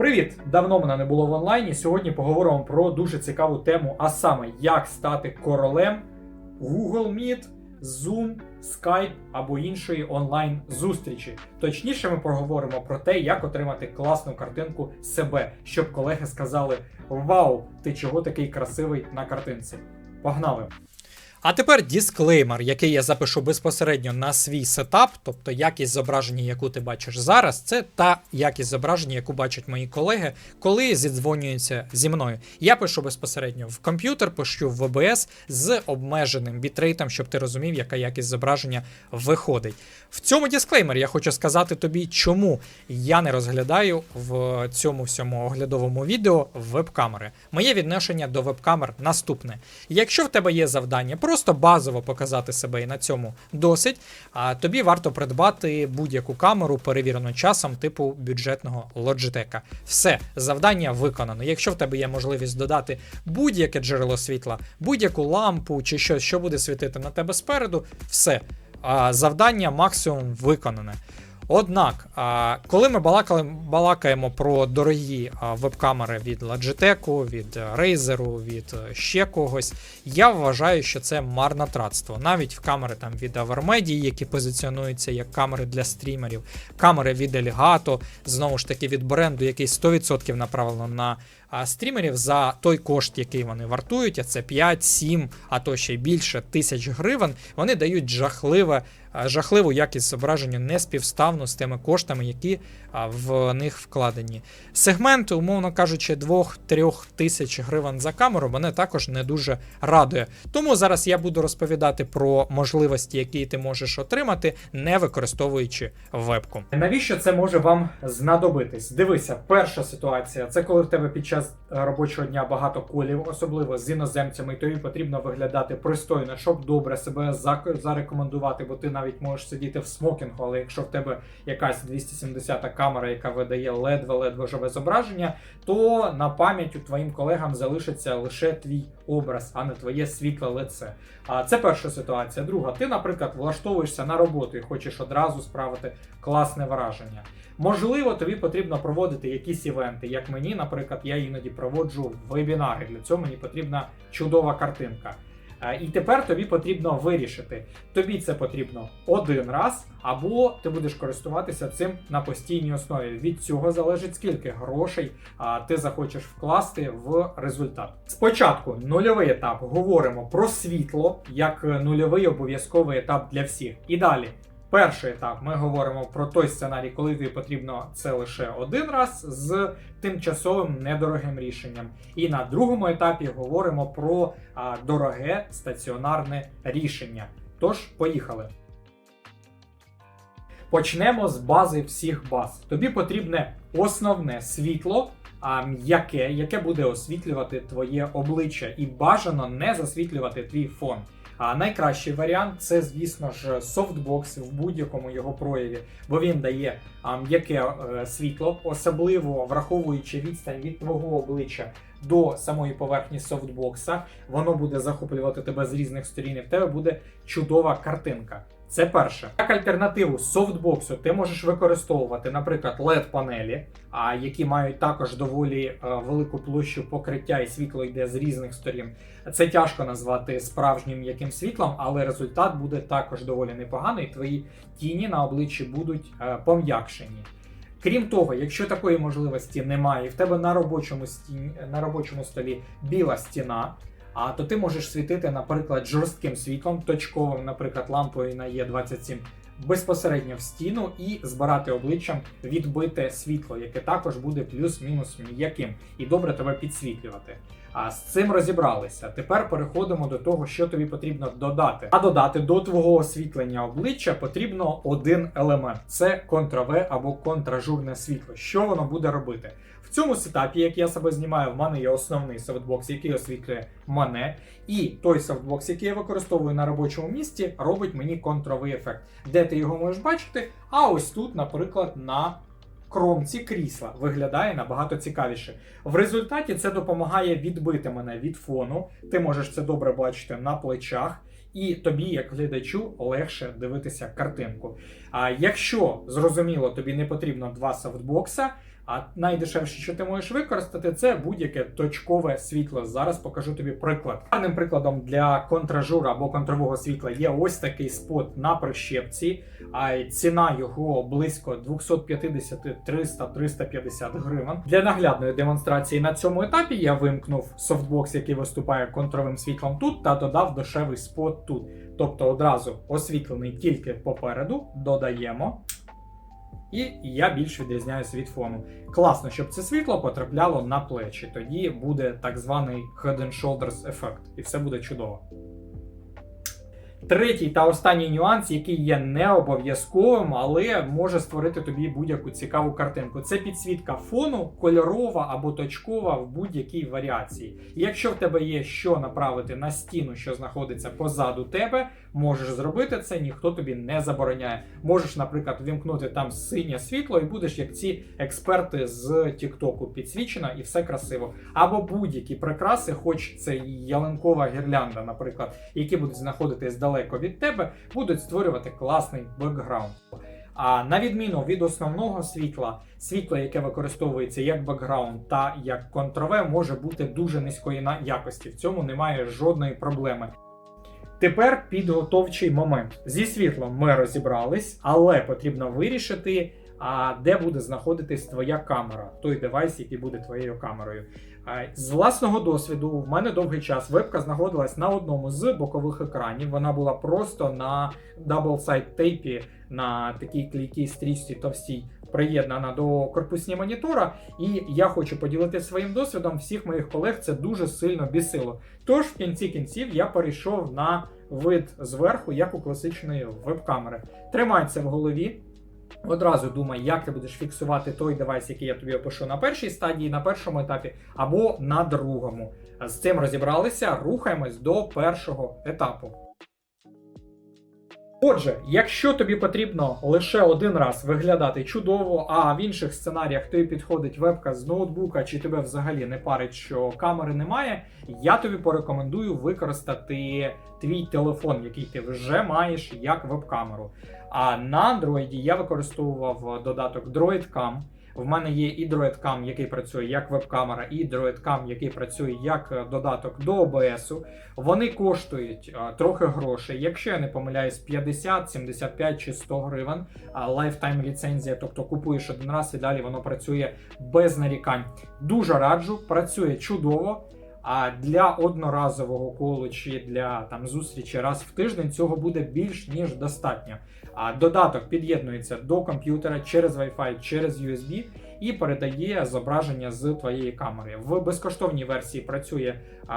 Привіт! Давно мене не було в онлайні. Сьогодні поговоримо про дуже цікаву тему, а саме як стати королем Google Meet, Zoom, Skype або іншої онлайн зустрічі. Точніше, ми поговоримо про те, як отримати класну картинку себе, щоб колеги сказали: Вау, ти чого такий красивий на картинці? Погнали! А тепер дисклеймер, який я запишу безпосередньо на свій сетап, тобто якість зображення, яку ти бачиш зараз, це та якість зображення, яку бачать мої колеги, коли зідзвонюються зі мною. Я пишу безпосередньо в комп'ютер, пишу в VBS з обмеженим бітрейтом, щоб ти розумів, яка якість зображення виходить. В цьому дисклеймері я хочу сказати тобі, чому я не розглядаю в цьому всьому оглядовому відео веб-камери. Моє відношення до веб-камер наступне. Якщо в тебе є завдання просто базово показати себе і на цьому досить, а тобі варто придбати будь-яку камеру, перевірену часом, типу бюджетного Logitech. Все, завдання виконано. Якщо в тебе є можливість додати будь-яке джерело світла, будь-яку лампу чи щось, що буде світити на тебе спереду, все. Завдання максимум виконане. Однак, коли ми балакали, балакаємо про дорогі веб-камери від Logitech, від е, Razer, від е, ще когось, я вважаю, що це марнотратство. Навіть в камери там від Avermedia, які позиціонуються як камери для стрімерів, камери від Elgato, знову ж таки від бренду, який 100% направлено на стрімерів за той кошт, який вони вартують, а це 5, 7, а то ще більше тисяч гривень, вони дають жахливе. Жахливу якість зображення неспівставну з тими коштами, які в них вкладені. Сегмент, умовно кажучи, 2-3 тисяч гривень за камеру мене також не дуже радує. Тому зараз я буду розповідати про можливості, які ти можеш отримати, не використовуючи вебку. Навіщо це може вам знадобитись? Дивися, перша ситуація це коли в тебе під час е, робочого дня багато колів, особливо з іноземцями, тобі потрібно виглядати пристойно, щоб добре себе зарекомендувати, бо ти навіть можеш сидіти в смокінгу, але якщо в тебе якась 270 камера, яка видає ледве-ледве живе зображення, то на пам'ять у твоїм колегам залишиться лише твій образ, а не твоє світле лице. А це перша ситуація. Друга, ти, наприклад, влаштовуєшся на роботу і хочеш одразу справити класне враження. Можливо, тобі потрібно проводити якісь івенти, як мені, наприклад, я іноді проводжу вебінари. Для цього мені потрібна чудова картинка. Е, І тепер тобі потрібно вирішити. Тобі це потрібно один раз, або ти будеш користуватися цим на постійній основі. Від цього залежить скільки грошей ти захочеш вкласти в результат. Спочатку нульовий етап говоримо про світло як е, нульовий обов'язковий етап для всіх. І далі. Перший етап ми говоримо про той сценарій, коли тобі потрібно це лише один раз з тимчасовим недорогим рішенням. І на другому етапі говоримо про а, дороге стаціонарне рішення. Тож, поїхали. Почнемо з бази всіх баз. Тобі потрібне основне світло, а м'яке, яке буде освітлювати твоє обличчя, і бажано не засвітлювати твій фон. А найкращий варіант це, звісно ж, софтбокс в будь-якому його прояві, бо він дає м'яке е, світло, особливо враховуючи відстань від твого обличчя до самої поверхні софтбокса, воно буде захоплювати тебе з різних сторін, і в тебе буде чудова картинка. Це перше. Як альтернативу софтбоксу ти можеш використовувати, наприклад, led панелі, які мають також доволі е, велику площу покриття, і світло йде з різних сторін. Це тяжко назвати справжнім яким світлом, але результат буде також доволі непоганий. Твої тіні на обличчі будуть е, пом'якшені. Крім того, якщо такої можливості немає, і в тебе на робочому стіні, на робочому столі біла стіна, а то ти можеш світити, наприклад, жорстким світлом, точковим, наприклад, лампою на Е27, безпосередньо в стіну і збирати обличчям відбите світло, яке також буде плюс-мінус м'яким і добре тебе підсвітлювати. А з цим розібралися. Тепер переходимо до того, що тобі потрібно додати. А додати до твого освітлення обличчя потрібно один елемент: це контраве або контражурне світло. Що воно буде робити? В цьому сетапі, як я себе знімаю, в мене є основний софтбокс, який освітлює мене, і той софтбокс, який я використовую на робочому місці, робить мені контровий ефект. Де ти його можеш бачити? А ось тут, наприклад, на кромці крісла виглядає набагато цікавіше. В результаті це допомагає відбити мене від фону. Ти можеш це добре бачити на плечах. І тобі, як глядачу, легше дивитися картинку. А якщо зрозуміло, тобі не потрібно два софтбокса, А найдешевше, що ти можеш використати, це будь-яке точкове світло. Зараз покажу тобі приклад. Гарним прикладом для контражуру або контрового світла є ось такий спот на прищепці. А ціна його близько 250 300 350 гривень. Для наглядної демонстрації на цьому етапі я вимкнув софтбокс, який виступає контровим світлом тут, та додав дешевий спот тут. Тобто одразу освітлений тільки попереду, додаємо. І я більш відрізняюся від фону. Класно, щоб це світло потрапляло на плечі. Тоді буде так званий Head and Shoulders ефект, і все буде чудово. Третій та останній нюанс, який є не обов'язковим, але може створити тобі будь-яку цікаву картинку. Це підсвітка фону, кольорова або точкова в будь-якій варіації. Якщо в тебе є що направити на стіну, що знаходиться позаду тебе, можеш зробити це, ніхто тобі не забороняє. Можеш, наприклад, вімкнути там синє світло, і будеш як ці експерти з Тіктоку підсвічено, і все красиво. Або будь-які прикраси, хоч це ялинкова гірлянда, наприклад, які будуть знаходитись далеко від тебе, будуть створювати класний бекграунд. А на відміну від основного світла, світло, яке використовується як бекграунд та як контрове, може бути дуже низької якості. В цьому немає жодної проблеми. Тепер підготовчий момент. Зі світлом ми розібрались, але потрібно вирішити, а де буде знаходитись твоя камера, той девайс, який буде твоєю камерою. З власного досвіду, в мене довгий час вебка знаходилась на одному з бокових екранів. Вона була просто на дабл-сайт тейпі на такій клейкій стрічці товстій. Приєднана до корпусні монітора, і я хочу поділитися своїм досвідом. Всіх моїх колег це дуже сильно бісило. Тож в кінці кінців я перейшов на вид зверху, як у класичної веб-камери. Тримай це в голові. Одразу думай, як ти будеш фіксувати той девайс, який я тобі опишу на першій стадії, на першому етапі, або на другому. З цим розібралися, рухаємось до першого етапу. Отже, якщо тобі потрібно лише один раз виглядати чудово, а в інших сценаріях тобі підходить вебка з ноутбука, чи тебе взагалі не парить, що камери немає, я тобі порекомендую використати твій телефон, який ти вже маєш як веб-камеру. А на Android я використовував додаток DroidCam. В мене є і DroidCam, який працює як веб-камера, і DroidCam, який працює як е, додаток до OBS. Вони коштують а, трохи грошей. Якщо я не помиляюсь, 50, 75 чи 100 гривень. А лайфтайм ліцензія, тобто купуєш один раз і далі воно працює без нарікань. Дуже раджу, працює чудово. А для одноразового колу чи для там зустрічі раз в тиждень цього буде більш ніж достатньо. А додаток під'єднується до комп'ютера через Wi-Fi, через USB і передає зображення з твоєї камери. В безкоштовній версії працює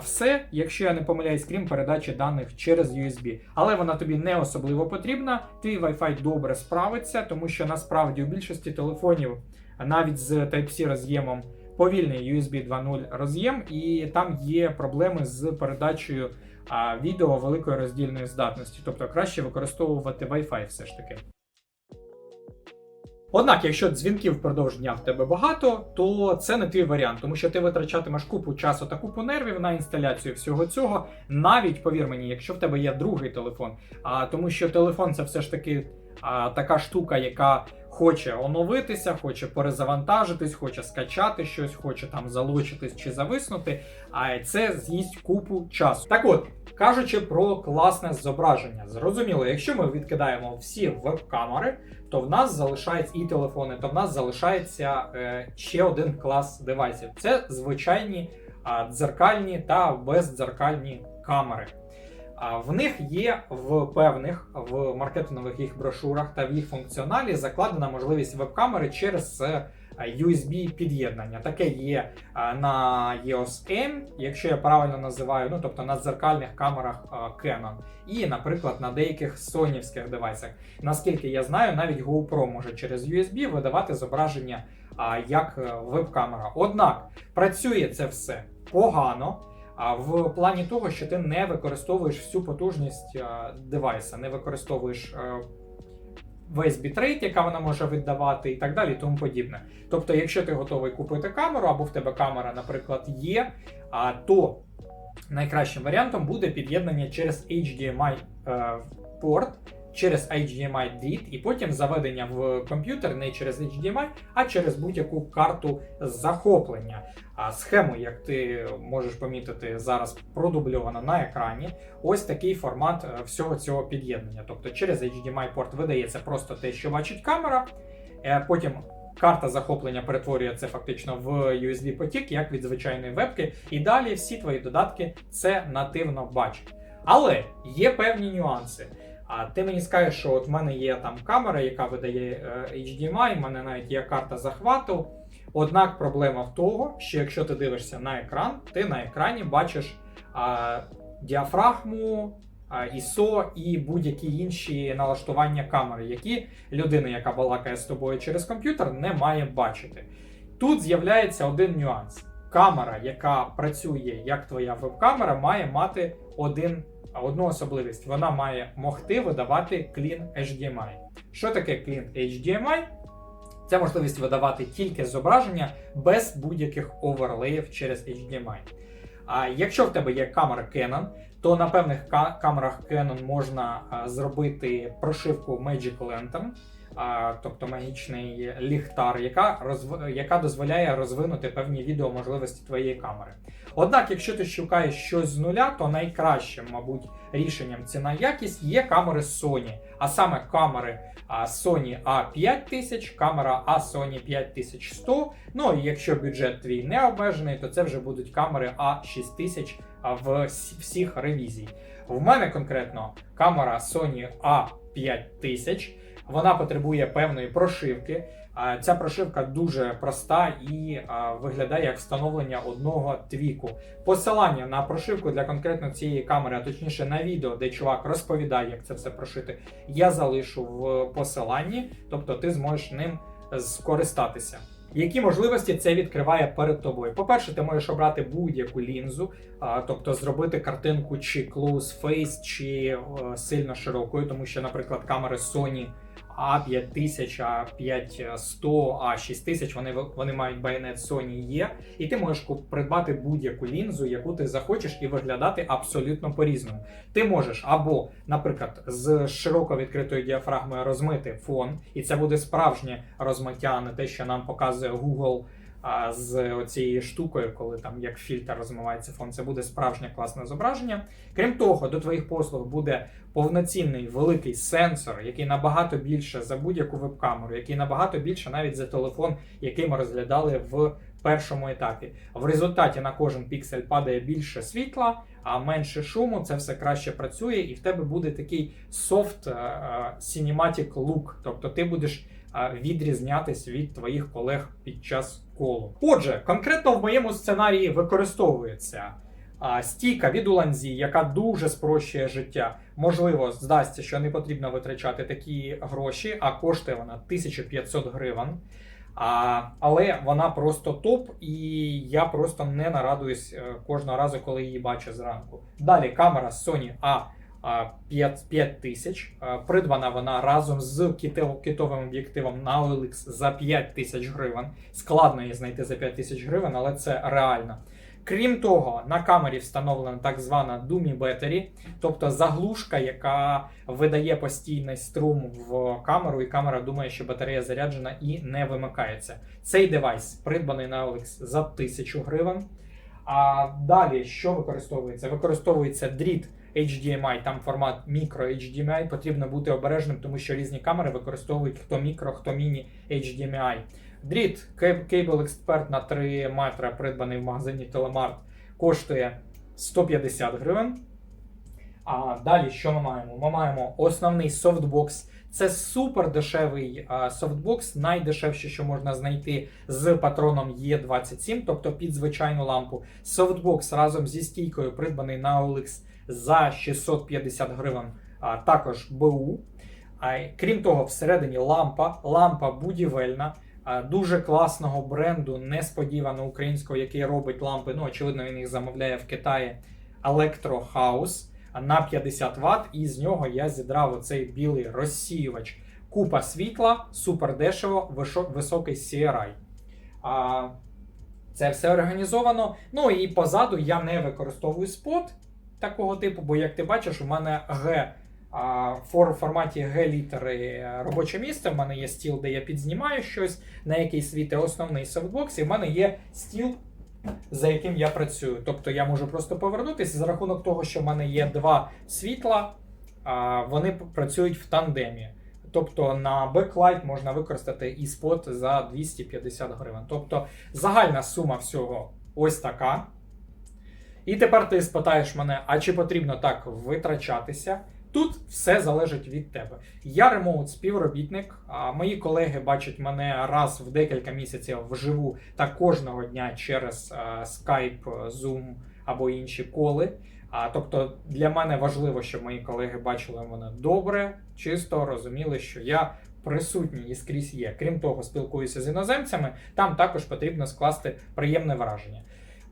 все, якщо я не помиляюсь, крім передачі даних через USB. Але вона тобі не особливо потрібна. Твій Wi-Fi добре справиться, тому що насправді у більшості телефонів навіть з Type-C роз'ємом повільний USB 2.0 роз'єм, і там є проблеми з передачею а, відео великої роздільної здатності, тобто краще використовувати Wi-Fi все ж таки. Однак, якщо дзвінків впродовж дня в тебе багато, то це не твій варіант, тому що ти витрачатимеш купу часу та купу нервів на інсталяцію всього цього. Навіть повір мені, якщо в тебе є другий телефон, а тому що телефон це все ж таки а, така штука, яка хоче оновитися, хоче перезавантажитись, хоче скачати щось, хоче там залучитись чи зависнути. А це з'їсть купу часу. Так от. Кажучи про класне зображення, зрозуміло, якщо ми відкидаємо всі веб-камери, то в нас залишається і телефони, то в нас залишається е, ще один клас девайсів. Це звичайні дзеркальні та бездзеркальні камери. В них є в певних в маркетингових їх брошурах та в їх функціоналі закладена можливість веб-камери через е, USB під'єднання. Таке є на EOS M, якщо я правильно називаю, ну тобто на дзеркальних камерах а, Canon, і, наприклад, на деяких сонівських девайсах. Наскільки я знаю, навіть GoPro може через USB видавати зображення як е, веб-камера. Однак працює це все погано. А в плані того, що ти не використовуєш всю потужність а, девайса, не використовуєш весь бітрейт, яка вона може віддавати, і так далі, і тому подібне. Тобто, якщо ти готовий купити камеру, або в тебе камера, наприклад, є, то найкращим варіантом буде під'єднання через HDMI е, порт. Через HDMI дріт, і потім заведення в комп'ютер не через HDMI, а через будь-яку карту захоплення. А схему, як ти можеш помітити, зараз продубльована на екрані. Ось такий формат е, всього цього під'єднання. Тобто через HDMI порт видається просто те, що бачить камера. Е, Потім карта захоплення перетворює це фактично в USB потік, як від звичайної вебки. І далі всі твої додатки це нативно бачать. Але є певні нюанси. А ти мені скажеш, що от в мене є там камера, яка видає е, HDMI, в мене навіть є карта захвату. Однак проблема в того, що якщо ти дивишся на екран, ти на екрані бачиш а, діафрагму, а, ISO і будь-які інші налаштування камери, які людина, яка балакає з тобою через комп'ютер, не має бачити. Тут з'являється один нюанс. Камера, яка працює як твоя веб-камера, має мати один, одну особливість. Вона має могти видавати Clean HDMI. Що таке Clean HDMI? Це можливість видавати тільки зображення без будь-яких оверлеїв через HDMI. А якщо в тебе є камера Canon, то на певних камерах Canon можна зробити прошивку Magic Lantern, а, тобто магічний ліхтар, яка, розв... яка дозволяє розвинути певні відеоможливості твоєї камери. Однак, якщо ти шукаєш щось з нуля, то найкращим, мабуть, рішенням ціна якість є камери Sony, а саме камери а, Sony A5000, камера A Sony 5100. Ну і якщо бюджет твій не обмежений, то це вже будуть камери A6000 а, в всіх ревізій. В мене конкретно камера Sony A5000. Вона потребує певної прошивки. Ця прошивка дуже проста і виглядає як встановлення одного твіку. Посилання на прошивку для конкретно цієї камери, а точніше на відео, де чувак розповідає, як це все прошити, я залишу в посиланні, тобто ти зможеш ним скористатися. Які можливості це відкриває перед тобою? По-перше, ти можеш обрати будь-яку лінзу, тобто зробити картинку чи close face, чи сильно широкою, тому що, наприклад, камери Sony A5000, а 5100, а 6000, вони, вони мають байонет Sony є, і ти можеш придбати будь-яку лінзу, яку ти захочеш, і виглядати абсолютно по-різному. Ти можеш або, наприклад, з широко відкритою діафрагмою розмити фон, і це буде справжнє розмиття, а не те, що нам показує Google а, з оцією штукою, коли там як фільтр розмивається фон. Це буде справжнє класне зображення. Крім того, до твоїх послуг буде повноцінний великий сенсор, який набагато більше за будь-яку веб-камеру, який набагато більше навіть за телефон, який ми розглядали в першому етапі. В результаті на кожен піксель падає більше світла, а менше шуму. Це все краще працює, і в тебе буде такий софт cinematic look, тобто ти будеш відрізнятись від твоїх колег під час колу. Отже, конкретно в моєму сценарії використовується стійка від Уланзі, яка дуже спрощує життя. Можливо, здасться, що не потрібно витрачати такі гроші, а коштує вона 1500 гривень. А, але вона просто топ, і я просто не нарадуюсь е, кожного разу, коли її бачу зранку. Далі камера Sony A. а, 5 5000. Е, Придбана вона разом з китов- китовим об'єктивом на OLX за 5 тисяч гривень. Складно її знайти за 5 тисяч гривень, але це реально. Крім того, на камері встановлена так звана Dummy Battery, тобто заглушка, яка видає постійний струм в камеру, і камера думає, що батарея заряджена і не вимикається. Цей девайс придбаний на OLX за 1000 гривень. А далі що використовується? Використовується дріт HDMI, там формат мікро HDMI. Потрібно бути обережним, тому що різні камери використовують хто мікро, хто міні HDMI. Дріт Cable Expert на 3 метри, придбаний в магазині Telemart, коштує 150 гривень. А далі що ми маємо? Ми маємо основний софтбокс. Це супер дешевий а, софтбокс, найдешевше, що можна знайти з патроном Е27, тобто під звичайну лампу. Софтбокс разом зі стійкою придбаний на OLX за 650 гривень, а також БУ. А, крім того, всередині лампа, лампа будівельна. а, Дуже класного бренду, несподівано українського, який робить лампи. Ну, очевидно, він їх замовляє в Китаї. Electro House на 50 Вт, і з нього я зідрав оцей білий розсіювач. Купа світла, супер дешево, високий CRI. А, це все організовано. Ну і позаду я не використовую спот такого типу, бо як ти бачиш, у мене а, фор- форматі G-літери робоче місце. В мене є стіл, де я підзнімаю щось, на який світить основний софтбокс, і в мене є стіл, за яким я працюю. Тобто я можу просто повернутися за рахунок того, що в мене є два світла, вони працюють в тандемі. Тобто на беклайт можна використати і спот за 250 гривень. Тобто загальна сума всього ось така. І тепер ти спитаєш мене, а чи потрібно так витрачатися? Тут все залежить від тебе. Я ремоут співробітник, а мої колеги бачать мене раз в декілька місяців вживу та кожного дня через е, Skype, Zoom або інші коли. А тобто для мене важливо, щоб мої колеги бачили мене добре, чисто розуміли, що я присутній і скрізь є. Крім того, спілкуюся з іноземцями, там також потрібно скласти приємне враження.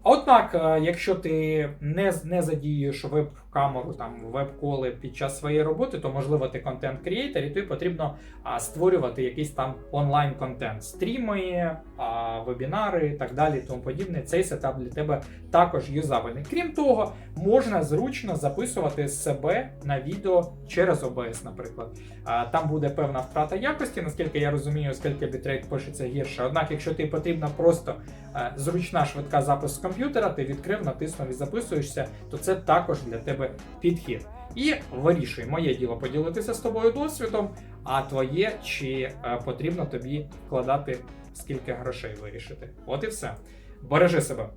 Однак, е, якщо ти не, не задіюєш веб-камеру, там веб-коли під час своєї роботи, то можливо ти контент-крієйтер, і тобі потрібно а, створювати якийсь там онлайн-контент, стріми, а, вебінари і так далі, тому подібне. Цей сетап для тебе також юзабельний. Крім того, можна зручно записувати себе на відео через OBS, наприклад. А, Там буде певна втрата якості, наскільки я розумію, оскільки бітрейт пишеться гірше. Однак, якщо ти потрібна просто е, зручна швидка запис з комп'ютера, ти відкрив, натиснув і записуєшся, то це також для тебе підхід. І вирішуй, моє діло поділитися з тобою досвідом, а твоє чи е, потрібно тобі вкладати скільки грошей вирішити. От і все. Бережи себе.